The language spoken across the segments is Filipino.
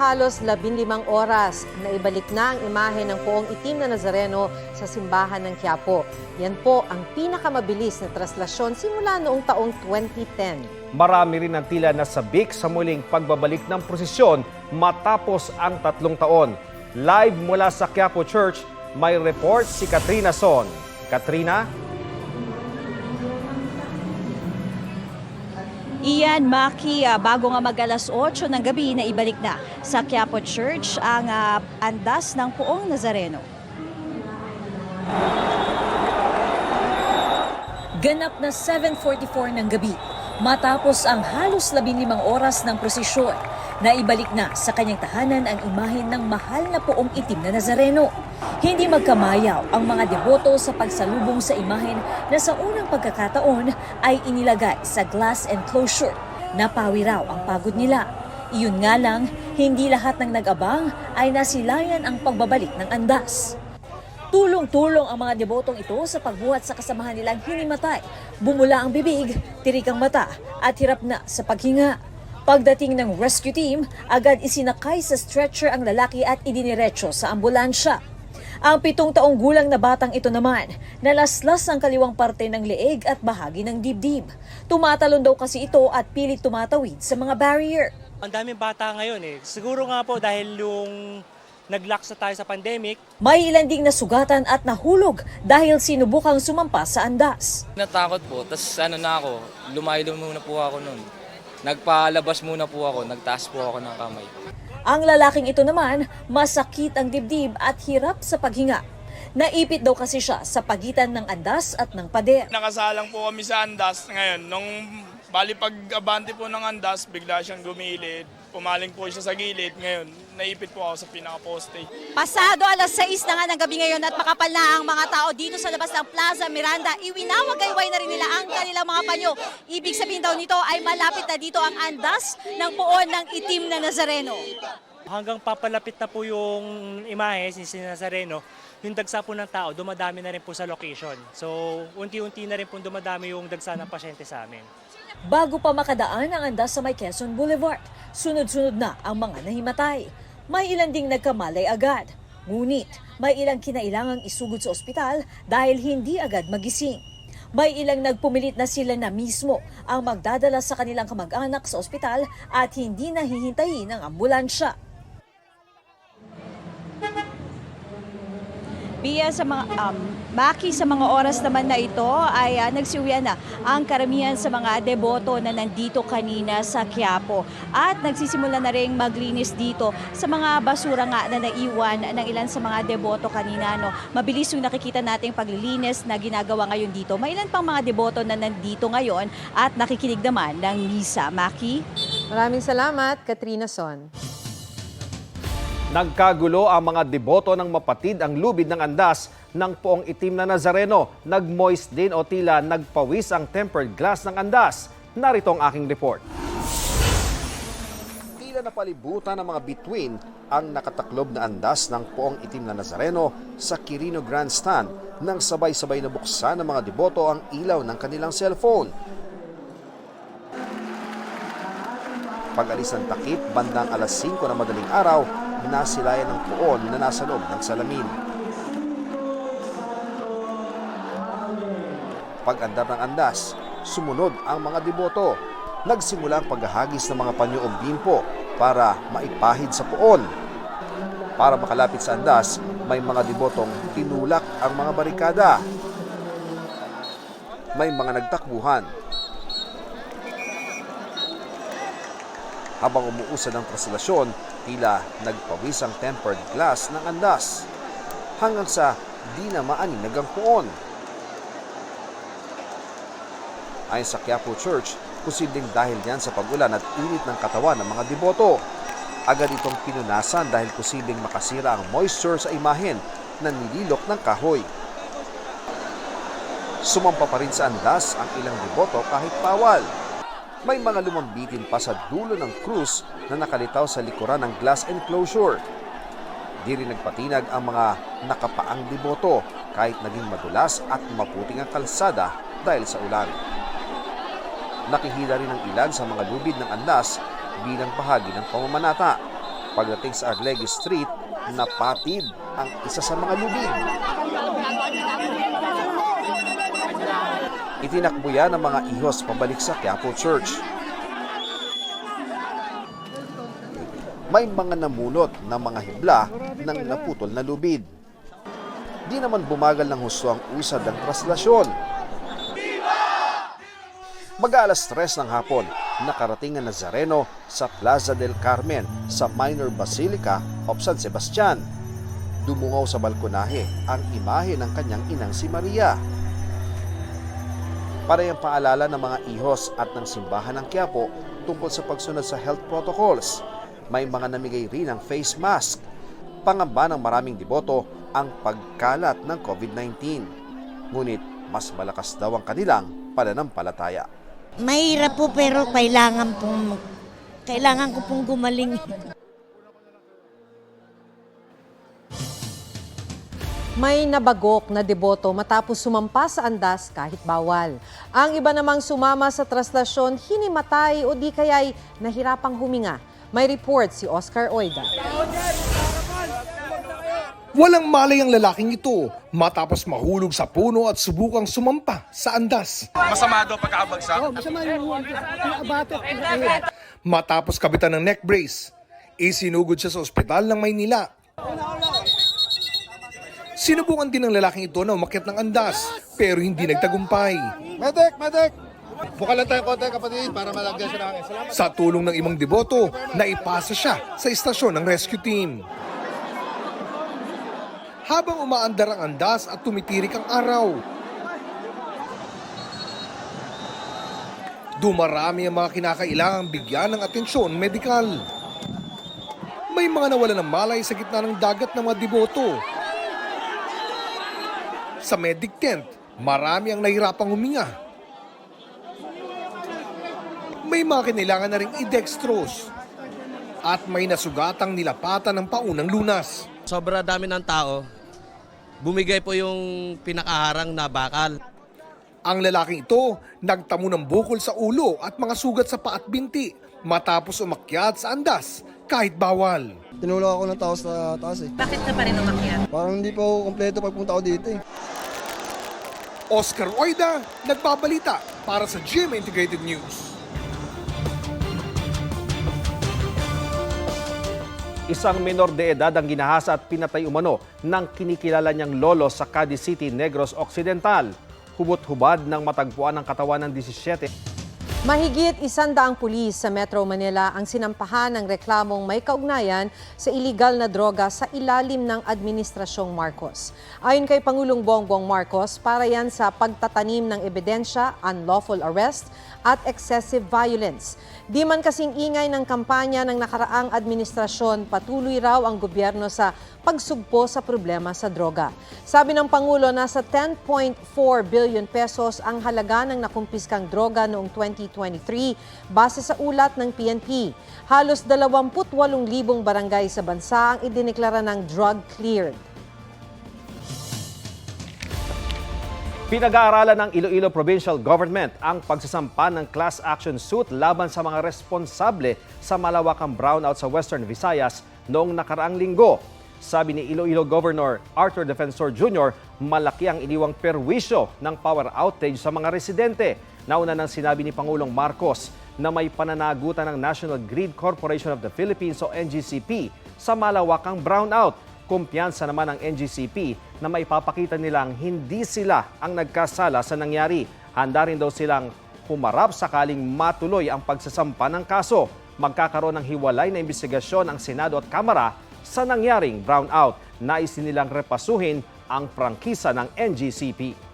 halos 15 oras, naibalik na ang imahe ng poong itim na Nazareno sa simbahan ng Quiapo. Yan po ang pinakamabilis na traslasyon simula noong taong 2010. Marami rin ang tila nasabik sa muling pagbabalik ng prosesyon matapos ang tatlong taon. Live mula sa Quiapo Church, may report si Katrina Son. Katrina? Ian Maki, ah, bago nga mag alas 8 ng gabi na ibalik na sa Quiapo Church ang ah, andas ng Puong Nazareno. Ganap na 7.44 ng gabi matapos ang halos 15 oras ng prosesyon na ibalik na sa kanyang tahanan ang imahen ng mahal na poong itim na Nazareno. Hindi magkamayaw ang mga deboto sa pagsalubong sa imahen na sa unang pagkakataon ay inilagay sa glass enclosure. Napawi raw ang pagod nila. Iyon nga lang, hindi lahat ng nag-abang ay nasilayan ang pagbabalik ng andas. Tulong-tulong ang mga debotong ito sa pagbuhat sa kasamahan nilang hinimatay. Bumula ang bibig, tirik ang mata at hirap na sa paghinga. Pagdating ng rescue team, agad isinakay sa stretcher ang lalaki at idiniretso sa ambulansya. Ang pitong taong gulang na batang ito naman, nalaslas ang kaliwang parte ng leeg at bahagi ng dibdib. Tumatalon daw kasi ito at pilit tumatawid sa mga barrier. Ang daming bata ngayon eh. Siguro nga po dahil yung nag-lock sa tayo sa pandemic, May ilan ding nasugatan at nahulog dahil sinubukang sumampa sa andas. Natakot po, tapos ano na ako, lumayo muna po ako nun. Nagpalabas muna po ako, nagtaas po ako ng kamay. Ang lalaking ito naman, masakit ang dibdib at hirap sa paghinga. Naipit daw kasi siya sa pagitan ng andas at ng pader. Nakasalang po kami sa Andas ngayon. Nung bali pag-abante po ng Andas, bigla siyang gumilid. Pumaling po siya sa gilid. Ngayon, naipit po ako sa pinaka-poste. Pasado alas 6 na nga ng gabi ngayon at makapal na ang mga tao dito sa labas ng Plaza Miranda. Iwinawagayway na rin nila ang kanilang mga panyo. Ibig sabihin daw nito ay malapit na dito ang andas ng puon ng itim na Nazareno. hanggang papalapit na po yung imahe, si Nazareno, yung dagsa po ng tao, dumadami na rin po sa location. So, unti-unti na rin po dumadami yung dagsa ng pasyente sa amin. Bago pa makadaan ang andas sa may Quezon Boulevard, sunod-sunod na ang mga nahimatay. May ilan ding nagkamalay agad. Ngunit, may ilang kinailangang isugod sa ospital dahil hindi agad magising. May ilang nagpumilit na sila na mismo ang magdadala sa kanilang kamag-anak sa ospital at hindi nahihintayin ng ambulansya. Biya sa mga um, Maki sa mga oras naman na ito ay uh, nagsiuwian na ang karamihan sa mga deboto na nandito kanina sa Quiapo. At nagsisimula na rin maglinis dito sa mga basura nga na naiwan ng ilan sa mga deboto kanina no? Mabilis yung nakikita nating paglilinis na ginagawa ngayon dito. May ilan pang mga deboto na nandito ngayon at nakikinig naman ng misa Maki? Maraming salamat, Katrina Son. Nagkagulo ang mga deboto ng mapatid ang lubid ng andas ng poong itim na Nazareno. Nagmoist din o tila nagpawis ang tempered glass ng andas. Narito ang aking report. Tila napalibutan ng mga bituin ang nakataklob na andas ng poong itim na Nazareno sa Quirino Grandstand nang sabay-sabay na buksan ng mga deboto ang ilaw ng kanilang cellphone. Pag-alis ng takip, bandang alas 5 ng madaling araw, nasilayan ng puon na nasa loob ng salamin. Pag-andar ng andas, sumunod ang mga deboto. Nagsimula ang paghahagis ng mga panyo o bimpo para maipahid sa puon. Para makalapit sa andas, may mga debotong tinulak ang mga barikada. May mga nagtakbuhan Habang umuusad ang prosesyon, tila nagpawis ang tempered glass ng andas hanggang sa di na maaninag ang puon. Ayon sa Quiapo Church, posibleng dahil yan sa pagulan at init ng katawan ng mga deboto. Agad itong pinunasan dahil posibleng makasira ang moisture sa imahen na nililok ng kahoy. Sumampa pa rin sa andas ang ilang deboto kahit bawal. May mga lumambitin pa sa dulo ng krus na nakalitaw sa likuran ng glass enclosure. Di rin nagpatinag ang mga nakapaang deboto kahit naging madulas at maputing ang kalsada dahil sa ulan. Nakihila rin ang ilan sa mga lubid ng andas bilang bahagi ng pamamanata. Pagdating sa Arlegui Street, napatid ang isa sa mga lubid. Itinakbo ng mga ihos pabalik sa Quiapo Church. May mga namulot na mga hibla ng naputol na lubid. Di naman bumagal ng husto ang usad ng traslasyon. Mag-aalas tres ng hapon, nakarating ang Nazareno sa Plaza del Carmen sa Minor Basilica of San Sebastian. Dumungaw sa balkonahe ang imahe ng kanyang inang si Maria. Para yung paalala ng mga ihos at ng simbahan ng Quiapo tungkol sa pagsunod sa health protocols. May mga namigay rin ng face mask. Pangamba ng maraming deboto ang pagkalat ng COVID-19. Ngunit mas malakas daw ang kanilang pananampalataya. Mahirap po pero kailangan pong kailangan ko pong gumaling. May nabagok na deboto matapos sumampa sa andas kahit bawal. Ang iba namang sumama sa traslasyon, hinimatay o di kaya'y nahirapang huminga. May report si Oscar Oida. Walang malay ang lalaking ito matapos mahulog sa puno at subukang sumampa sa andas. Masama daw pagkakabagsak. Matapos kabitan ng neck brace, isinugod siya sa ospital ng Maynila. Sinubukan din ng lalaking ito na umakyat ng andas pero hindi nagtagumpay. Medic! Medic! Buka lang tayo konti kapatid para malagyan siya ng Salamat. Sa tulong ng imang deboto, naipasa siya sa istasyon ng rescue team. Habang umaandar ang andas at tumitirik ang araw, dumarami ang mga kinakailangang bigyan ng atensyon medikal. May mga nawala ng malay sa gitna ng dagat ng mga deboto. Sa medic tent, marami ang nahirapang huminga may mga kinailangan na ring i-dextrose at may nasugatang nilapatan ng paunang lunas. Sobra dami ng tao. Bumigay po yung pinakaharang na bakal. Ang lalaking ito nagtamo ng bukol sa ulo at mga sugat sa paa at binti matapos umakyat sa andas kahit bawal. Tinulak ako ng tao sa taas eh. Bakit ka pa rin umakyat? Parang hindi pa ako kompleto pagpunta ko dito eh. Oscar Oida, nagbabalita para sa GMA Integrated News. Isang menor de edad ang ginahasa at pinatay umano ng kinikilala niyang lolo sa Cadiz City, Negros Occidental. Hubot-hubad ng matagpuan ng katawan ng 17 Mahigit isandaang pulis sa Metro Manila ang sinampahan ng reklamong may kaugnayan sa iligal na droga sa ilalim ng Administrasyong Marcos. Ayon kay Pangulong Bongbong Marcos, para yan sa pagtatanim ng ebidensya, unlawful arrest at excessive violence. Di man kasing ingay ng kampanya ng nakaraang administrasyon, patuloy raw ang gobyerno sa pagsugpo sa problema sa droga. Sabi ng Pangulo, nasa 10.4 billion pesos ang halaga ng nakumpiskang droga noong 2023 base sa ulat ng PNP. Halos 28,000 barangay sa bansa ang idineklara ng drug cleared. Pinag-aaralan ng Iloilo Provincial Government ang pagsasampa ng class action suit laban sa mga responsable sa malawakang brownout sa Western Visayas noong nakaraang linggo. Sabi ni Iloilo Governor Arthur Defensor Jr., malaki ang iniwang perwisyo ng power outage sa mga residente. Nauna nang sinabi ni Pangulong Marcos na may pananagutan ng National Grid Corporation of the Philippines o NGCP sa malawakang brownout. Kumpiyansa naman ng NGCP na may papakita nilang hindi sila ang nagkasala sa nangyari. Handa rin daw silang humarap sakaling matuloy ang pagsasampa ng kaso. Magkakaroon ng hiwalay na investigasyon ang Senado at Kamara sa nangyaring brownout. Nais nilang repasuhin ang prangkisa ng NGCP.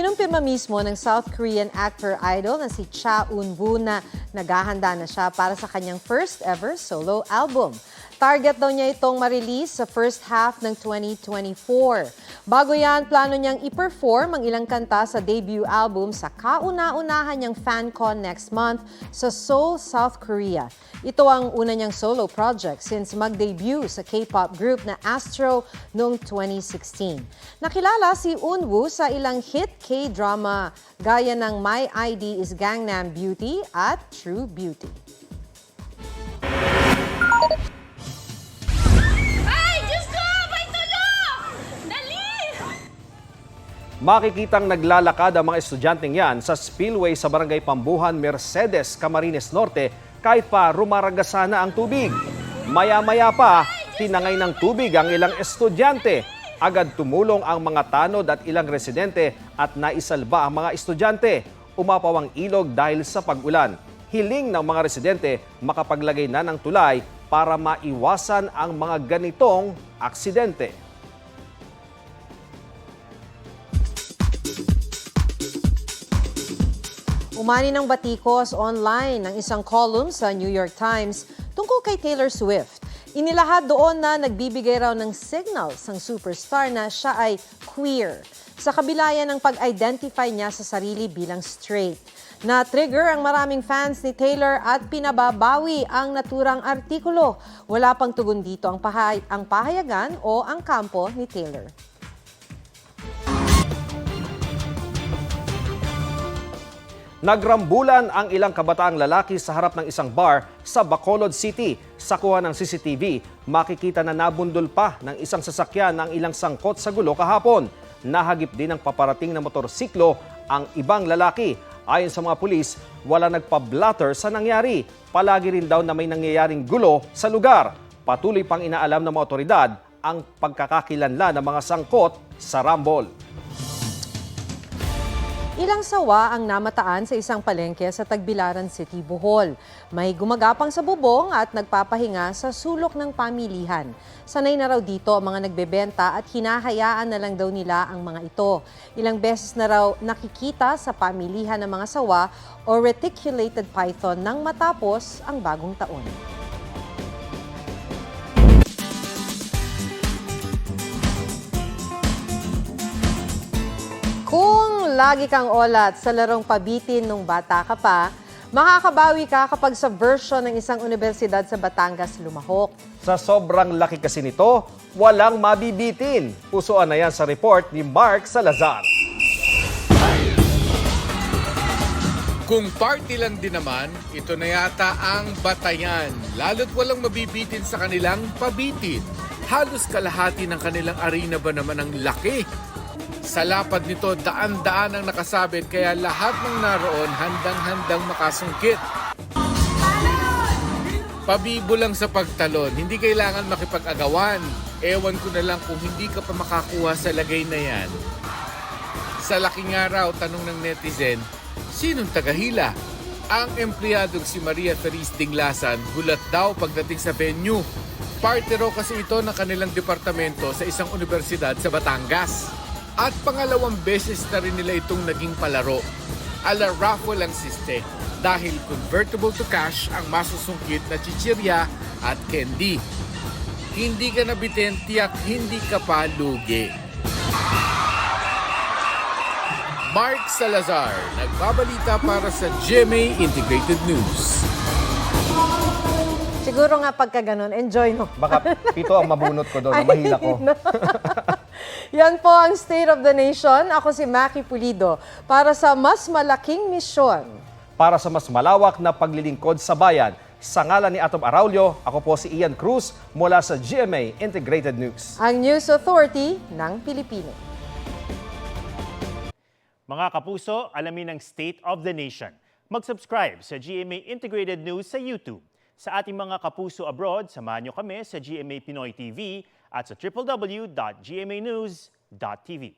Kinumpirma mismo ng South Korean actor idol na si Cha Eun-woo na naghahanda na siya para sa kanyang first ever solo album. Target daw niya itong ma-release sa first half ng 2024. Bago yan, plano niyang i-perform ang ilang kanta sa debut album sa kauna-unahan niyang FanCon next month sa Seoul, South Korea. Ito ang una niyang solo project since mag-debut sa K-pop group na Astro noong 2016. Nakilala si Unwoo sa ilang hit K-drama gaya ng My ID is Gangnam Beauty at True Beauty. Makikitang naglalakad ang mga estudyanteng yan sa spillway sa Barangay Pambuhan, Mercedes, Camarines Norte kahit pa rumaragasa na ang tubig. Maya-maya pa, tinangay ng tubig ang ilang estudyante. Agad tumulong ang mga tanod at ilang residente at naisalba ang mga estudyante. Umapaw ang ilog dahil sa pag-ulan. Hiling ng mga residente makapaglagay na ng tulay para maiwasan ang mga ganitong aksidente. Umani ng batikos online ng isang column sa New York Times tungkol kay Taylor Swift. Inilahad doon na nagbibigay raw ng signals ang superstar na siya ay queer. Sa kabila yan ng pag-identify niya sa sarili bilang straight. Na-trigger ang maraming fans ni Taylor at pinababawi ang naturang artikulo. Wala pang tugon dito ang, pahay- ang pahayagan o ang kampo ni Taylor. Nagrambulan ang ilang kabataang lalaki sa harap ng isang bar sa Bacolod City. Sa kuha ng CCTV, makikita na nabundol pa ng isang sasakyan ang ilang sangkot sa gulo kahapon. Nahagip din ng paparating na motorsiklo ang ibang lalaki. Ayon sa mga pulis, wala nagpa-blatter sa nangyari. Palagi rin daw na may nangyayaring gulo sa lugar. Patuloy pang inaalam ng mga otoridad ang pagkakakilanlan ng mga sangkot sa Rambol. Ilang sawa ang namataan sa isang palengke sa Tagbilaran City, Bohol. May gumagapang sa bubong at nagpapahinga sa sulok ng pamilihan. Sanay na raw dito ang mga nagbebenta at hinahayaan na lang daw nila ang mga ito. Ilang beses na raw nakikita sa pamilihan ng mga sawa o reticulated python nang matapos ang bagong taon. Kung lagi kang olat sa larong pabitin nung bata ka pa, makakabawi ka kapag sa version ng isang universidad sa Batangas lumahok. Sa sobrang laki kasi nito, walang mabibitin. Pusuan na yan sa report ni Mark Salazar. Kung party lang din naman, ito na yata ang batayan. Lalo't walang mabibitin sa kanilang pabitin. Halos kalahati ng kanilang arena ba naman ang laki? Sa lapad nito, daan-daan ang nakasabit kaya lahat ng naroon handang-handang makasungkit. Pabibo lang sa pagtalon, hindi kailangan makipag-agawan. Ewan ko na lang kung hindi ka pa makakuha sa lagay na yan. Sa laking araw, tanong ng netizen, sinong tagahila? Ang empleyadong si Maria Feliz Dinglasan gulat daw pagdating sa venue. Parte raw kasi ito ng kanilang departamento sa isang universidad sa Batangas. At pangalawang beses na rin nila itong naging palaro. Ala raffle ang siste dahil convertible to cash ang masusungkit na chichirya at candy. Hindi ka nabitin, tiyak hindi ka pa lugi. Mark Salazar, nagbabalita para sa GMA Integrated News. Siguro nga pagka ganun, enjoy no. Baka pito ang mabunot ko doon, mahila ko. Yan po ang State of the Nation. Ako si Maki Pulido para sa mas malaking misyon. Para sa mas malawak na paglilingkod sa bayan, sa ngalan ni Atom Araulio, ako po si Ian Cruz mula sa GMA Integrated News. Ang News Authority ng Pilipino. Mga kapuso, alamin ang State of the Nation. Mag-subscribe sa GMA Integrated News sa YouTube. Sa ating mga kapuso abroad, samahan nyo kami sa GMA Pinoy TV at sa www.gmanews.tv.